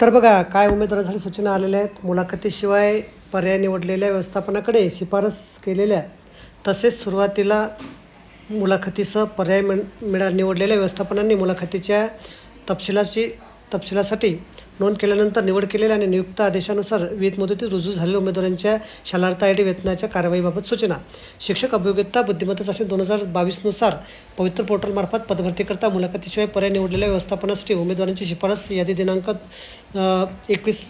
तर बघा काय उमेदवारांसाठी सूचना आलेल्या आहेत. मुलाखतीशिवाय पर्याय निवडलेल्या व्यवस्थापनाकडे शिफारस केलेल्या तसेच सुरुवातीला मुलाखतीसह पर्याय मिळ मिळा निवडलेल्या व्यवस्थापनांनी मुलाखतीच्या तपशिलाची तपशिलासाठी नोंद केल्यानंतर निवड केलेल्या आणि नियुक्त आदेशानुसार विविध मुदतीत रुजू झालेल्या उमेदवारांच्या शालार्थ आय डी वेतनाच्या कारवाईबाबत सूचना. शिक्षक अभियोग्यता बुद्धिमत्ता चाचणी दोन हजार बावीसनुसार पवित्र पोर्टलमार्फत पदभरतीकरता मुलाखतीशिवाय पर्याय निवडलेल्या व्यवस्थापनासाठी उमेदवारांची शिफारस यादी दिनांक एकवीस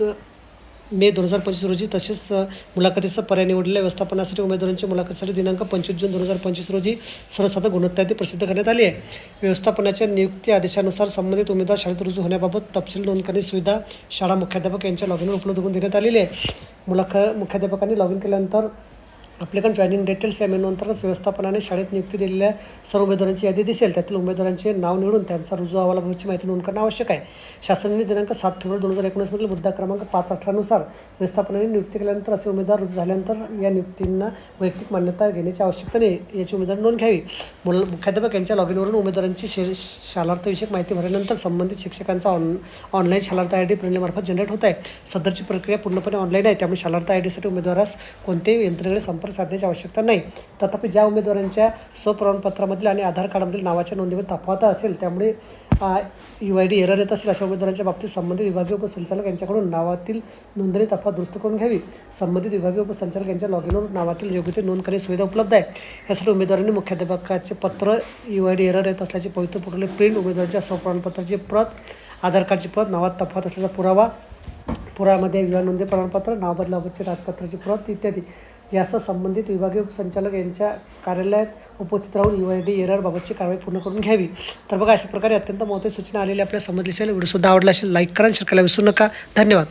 मे दोन हजार पंचवीस रोजी तसेच अ, मुलाखतीचा पर्याय निवडलेल्या व्यवस्थापनासाठी उमेदवारांच्या मुलाखतीसाठी दिनांक पंचवीस जून दोन हजार पंचवीस रोजी सर्वसाधारण गुणवत्ता प्रसिद्ध करण्यात आली आहे. व्यवस्थापनाच्या नियुक्ती आदेशानुसार संबंधित उमेदवार शाळेत रुजू होण्याबाबत तपशील नोंद करणे सुविधा शाळा मुख्याध्यापक यांच्या लॉगिनवर उपलब्ध करून देण्यात आलेली आहे. मुलाखत मुख्याध्यापकांनी लॉग इन केल्यानंतर ॲप्लिकंट जॉईनिंग डिटेल्स या मेनू अंतर्गत व्यवस्थापनाने शाळेत नियुक्ती दिलेल्या सर्व उमेदवारांची यादी दिसेल. त्यातील उमेदवारांचे नाव निवडून त्यांचा रुजू अहवालाबाबतची माहिती नोंद करणं आवश्यक आहे. शासनाने दिनांक सात फेब्रुवारी दोन हजार एकोणीसमधील मुद्दा क्रमांक पाच अठरानुसार व्यवस्थापनाने नियुक्ती केल्यानंतर असे उमेदवार रुजू झाल्यानंतर या नियुक्तींना वैयक्तिक मान्यता घेण्याची आवश्यकता नाही. याची उमेदवार नोंद घ्यावी. मुल मुख्याध्यापक यांच्या लॉग इनवरून उमेदवारांची शे शालार्थविषयक माहिती भरल्यानंतर संबंधित शिक्षकांचा on online Shalarth I D प्रणालीमार्फत जनरेट होत आहे. सदरची प्रक्रिया पूर्णपणे ऑनलाईन आहे. त्यामुळे शालार्थ आय डीसाठी उमेदवारास कोणत्याही यंत्रणेकडे संपर्क साधण्याची आवश्यकता नाही. तथापि ज्या उमेदवारांच्या स्वप्रमाणपत्रामधील आणि आधार कार्डामधील नावाच्या नोंदीमध्ये तफावता असेल त्यामुळे यू आय डी एरर येत असेल अशा उमेदवारांच्या बाबतीत संबंधित विभागीय उपसंचालक यांच्याकडून नावातील नोंदणी तफावत दुरुस्त करून घ्यावी. संबंधित विभागीय उपसंचालक यांच्या लॉग इनवर नावातील योग्य ते नोंद करण्याची सुविधा उपलब्ध आहे. यासाठी उमेदवारांनी मुख्याध्यापकाचे पत्र यू आय डी एरर येत असल्याचे पवित्र पुटले प्रिंट उमेदवाराच्या स्वप्रमाणपत्राची प्रत आधार कार्डची प्रत नावात तफावत असल्याचा पुरावा पुरामध्ये विवाह नोंदणी प्रमाणपत्र नाव बदलाबाबतचे राजपत्राची प्रत इत्यादी. यासह संबंधित विभागीय उपसंचालक यांच्या कार्यालयात उपस्थित राहून यू आय डी एररबाबतची कारवाई पूर्ण करून घ्यावी. तर बघा अशा प्रकारे अत्यंत महत्त्वाची सूचना आलेली आपल्या समजली असेल व्हिडिओसुद्धा आवडला असेल लाईक करा शेअर करायला विसरू नका. धन्यवाद.